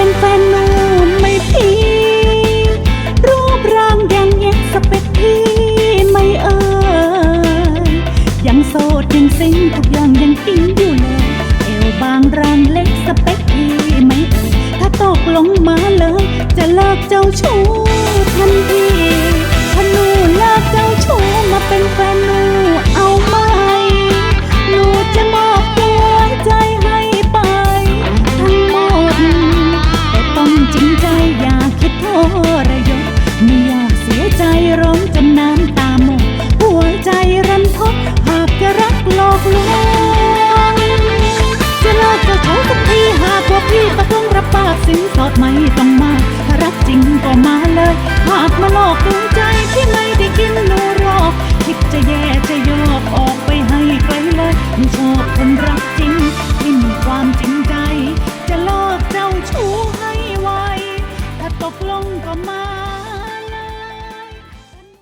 เป็นแฟนหนูไม่พีรูปร่างยังเอ็กสเปคพี่ไม่เอ่ยยังโสดยังซิงทุกอย่างยังกิ้งอยู่เลยเอวบางร่างเล็กสเปคพี่ไม่เอ่ยถ้าตกลงมาเลยจะเลิกเจ้าชู้ พี่ป